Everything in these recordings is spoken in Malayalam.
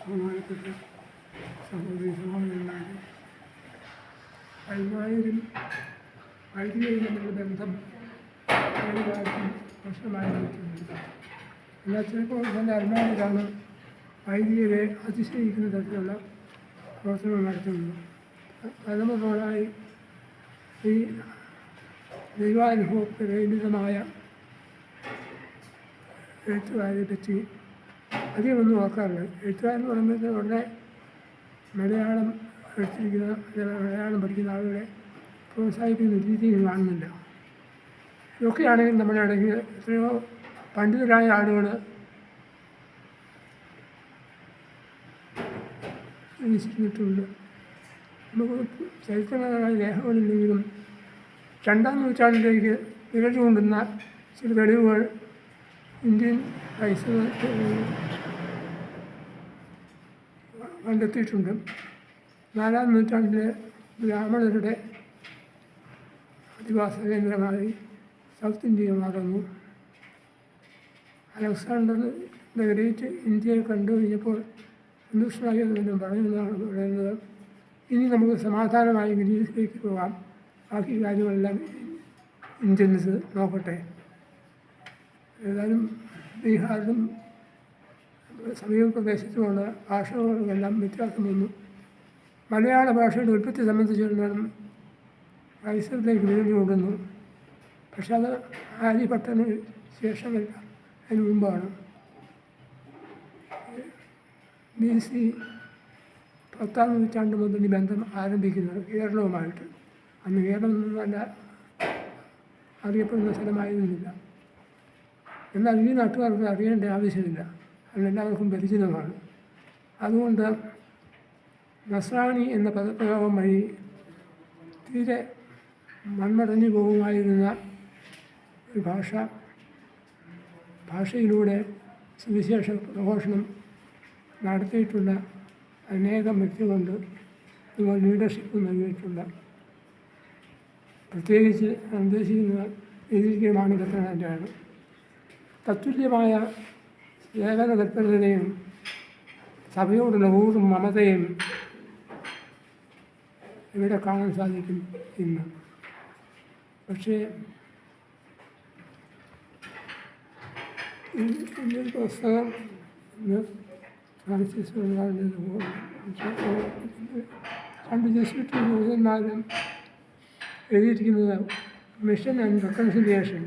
ബഹുമാനപ്പെട്ട സഹോദരി സഹോദരന്മാരെ വൈകുന്നേരം വൈദ്യുതി തമ്മിലുള്ള ബന്ധം ഏതായിട്ടും പ്രശ്നമായി നിൽക്കുന്നുണ്ട് എന്നാൽ ചിലപ്പോൾ നല്ല അഭിമാനികളാണ് വൈദികരെ അതിശയിക്കുന്ന തരത്തിലുള്ള പ്രവർത്തനങ്ങൾ നടത്തുന്നത്. തലമുറകളായി ഈ ദൈവാനുഭവപ്രേരിതമായ എഴുത്തുകാരെ പറ്റി അധികം ഒന്നും ഓർക്കാറില്ല എഴുത്തുകാരെന്ന് പറയുന്നത് ഉടനെ മലയാളം അല്ലെങ്കിൽ മലയാളം പഠിക്കുന്ന ആളുകളെ പ്രോത്സാഹിപ്പിക്കുന്ന രീതിയിൽ കാണുന്നില്ല. ഇതൊക്കെയാണെങ്കിൽ നമ്മുടെ ഇടയ്ക്ക് എത്രയോ പണ്ഡിതരായ ആളുകൾ ിട്ടുണ്ട് നമുക്ക് ചരിത്രപരമായ രേഖകളില്ലെങ്കിലും രണ്ടാം നൂറ്റാണ്ടിലേക്ക് നിരഞ്ഞുകൊണ്ടുന്ന കൊണ്ടുന്ന ചില തെളിവുകൾ ഇന്ത്യൻ പൈസ കണ്ടെത്തിയിട്ടുണ്ട്. നാലാം നൂറ്റാണ്ടിലെ ബ്രാഹ്മണരുടെ അധിവാസ കേന്ദ്രമായി സൗത്ത് ഇന്ത്യ മാറുന്നു. അലക്സാണ്ടർ ദ ഗ്രേറ്റ് ഇന്ത്യയെ കണ്ടു കഴിഞ്ഞപ്പോൾ ഹിന്ദുസ്ഥാനി എന്നും പറയുന്നതാണ് പറയുന്നത്. ഇനി നമുക്ക് സമാധാനമായി ഗ്രീസിലേക്ക് പോകാം. ബാക്കി കാര്യങ്ങളെല്ലാം ഇന്ത്യൻസ് നോക്കട്ടെ. ഏതായാലും ബീഹാറിലും സമീപ പ്രദേശത്തുമുള്ള ഭാഷകളെല്ലാം വ്യത്യാസം വന്നു. മലയാള ഭാഷയുടെ ഉൽപ്പത്തി സംബന്ധിച്ചിടത്തോളം വിരഞ്ഞു കൊടുക്കുന്നു പക്ഷെ അത് ആര്യഭട്ടന് ശേഷമല്ല അതിന് മുമ്പാണ്. ബി സി പത്താം നൂറ്റാണ്ട് മുതൽ ഈ ബന്ധം ആരംഭിക്കുന്നത് കേരളവുമായിട്ട്. അന്ന് കേരളം നല്ല അറിയപ്പെടുന്ന സ്ഥലമായിരുന്നില്ല. എന്നാൽ ഈ നാട്ടുകാർക്ക് അറിയേണ്ട ആവശ്യമില്ല. അതെല്ലാവർക്കും പരിചിതമാണ്. അതുകൊണ്ട് നസ്രാണി എന്ന പദപ്രയോഗം വഴി തീരെ മൺമടഞ്ഞു പോകുമായിരുന്ന ഒരു ഭാഷ ഭാഷയിലൂടെ സുവിശേഷ പ്രഘോഷണം നടത്തിയിട്ടുള്ള അനേകം വ്യക്തികൊണ്ട് ഇതുപോലെ ലീഡർഷിപ്പ് നൽകിയിട്ടുള്ള. പ്രത്യേകിച്ച് ഉദ്ദേശിക്കുന്ന രീതിയിലുമാണ് കത്തനാറ്റാണ് തത്തുല്യമായ സേവന തൽപരതയും സഭയോടുള്ള ഊറും മമതയും ഇവിടെ കാണാൻ സാധിക്കും ഇന്ന്. പക്ഷേ ഈ പുസ്തകം ഫ്രാൻസിസ് രണ്ട് ജസ്റ്റിറ്റ് ജൂതന്മാരും എഴുതിയിരിക്കുന്നത് മിഷൻ ആൻഡ് റെക്കൺസിലിയേഷൻ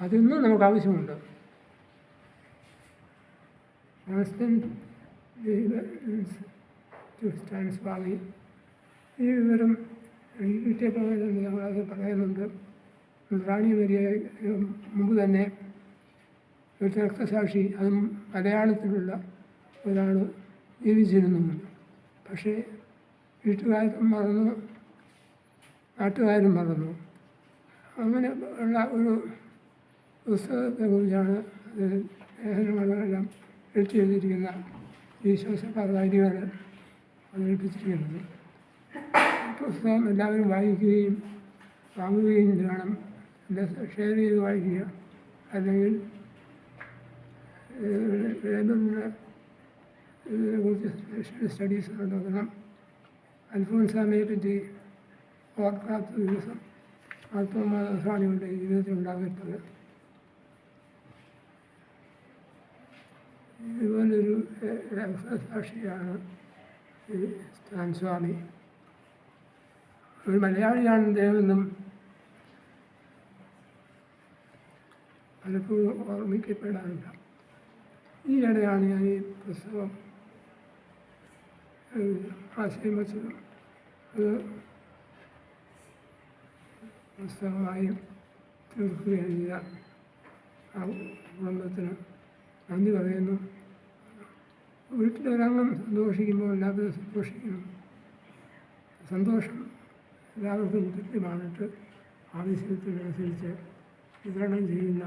അതിന്നും നമുക്ക് ആവശ്യമുണ്ട് സ്വാമി ഈ വിവരം കിട്ടിയപ്പോൾ ഞങ്ങളത് പറയുന്നുണ്ട്. റാണി വരിയ മുമ്പ് തന്നെ ഒരു രക്തസാക്ഷി അതും മലയാളത്തിലുള്ള ഒരാൾ ജീവിച്ചിരുന്നുമുണ്ട് പക്ഷേ വീട്ടുകാരും മറന്നു നാട്ടുകാരും മറന്നു. അങ്ങനെ ഉള്ള ഒരു പുസ്തകത്തെക്കുറിച്ചാണ് ലേഖനങ്ങളെല്ലാം എഴുതി എഴുതിയിരിക്കുന്ന വിശ്വാസക്കാരികൾ അവതരിപ്പിച്ചിരിക്കുന്നത്. പുസ്തകം എല്ലാവരും വായിക്കുകയും വാങ്ങുകയും വേണം. ഷെയർ ചെയ്ത് വായിക്കുക. അല്ലെങ്കിൽ ലൈബ്രറിയുടെ സ്റ്റഡീസ് നടത്തണം അൽഫോൻസാമയെ പറ്റി ഓർക്കാത്ത ദിവസം ആത്മമാസാണിയുടെ ജീവിതത്തിൽ ഉണ്ടാകരുത്. ഇതുപോലൊരു സാക്ഷിയാണ് ഈ സ്ഥാൻ സ്വാമി. ഒരു മലയാളിയാണ് ദേവെന്നും പലപ്പോഴും ഓർമ്മിക്കപ്പെടാറില്ല. ഈയിടെയാണ് ഞാൻ ഈ പുസ്തകം ആശയം വച്ചത് അത് പുസ്തകമായി തീർക്കുകയാണ് ചെയ്ത ആ കുടുംബത്തിന് നന്ദി പറയുന്നു. വീട്ടിലൊരംഗം സന്തോഷിക്കുമ്പോൾ എല്ലാവരും സന്തോഷിക്കണം. സന്തോഷം എല്ലാവർക്കും കൃത്യമാണിട്ട് ആവശ്യത്തിനനുസരിച്ച് വിതരണം ചെയ്യുന്ന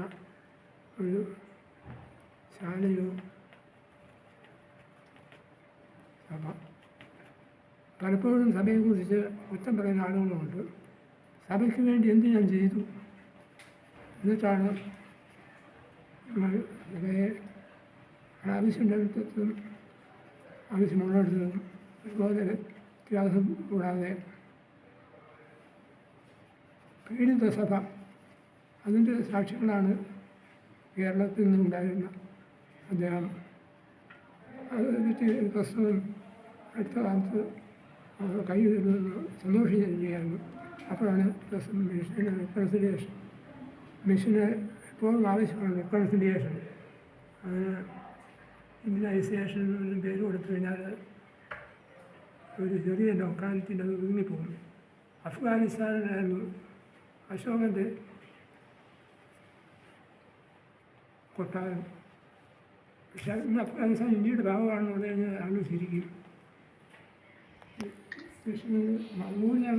ഒരു ശാലയോ സഭ. പലപ്പോഴും സഭയെക്കുറിച്ച് കുറ്റം പറയുന്ന ആളുകളുമുണ്ട് സഭയ്ക്ക് വേണ്ടി എന്ത് ഞാൻ ചെയ്തു? എന്നിട്ടാണ് നമ്മൾ അവയെ ആവശ്യമുള്ളിടത്തും ആവശ്യമുള്ളിടത്തും അതുപോലെ വ്യത്യാസം കൂടാതെ പീഡിത സഭ അതിന്റെ സാക്ഷികളാണ് കേരളത്തിൽ നിന്നുണ്ടായിരുന്ന അദ്ദേഹം. അത് പുസ്തകം അടുത്ത കാലത്ത് കൈവരുന്നത് സന്തോഷിച്ചിരിക്കുകയായിരുന്നു. അപ്പോഴാണ് മിഷന് റെക്കൺസിലിയേഷൻ. മിഷന് എപ്പോഴും ആവശ്യമാണ് റെക്കൺസിലിയേഷൻ. അതിന് ഇമ്മ്യൂണൈസേഷൻ എന്നൊരു പേര് കൊടുത്തു കഴിഞ്ഞാൽ ഒരു ചെറിയ ലൊക്കാലിറ്റിയിൽ അത് ഒതുങ്ങിപ്പോകും അഫ്ഗാനിസ്ഥാനിലായിരുന്നു അശോകന്റെ കൊട്ടാരം. പക്ഷെ ഇന്ന് അഫ്ഗാനിസ്ഥാൻ ഇന്ത്യയുടെ ഭാഗമാണെന്ന് പറഞ്ഞു കഴിഞ്ഞാൽ ആലോചിച്ചിരിക്കും കൃഷ്ണൻ മമ്മൂലിയാണ്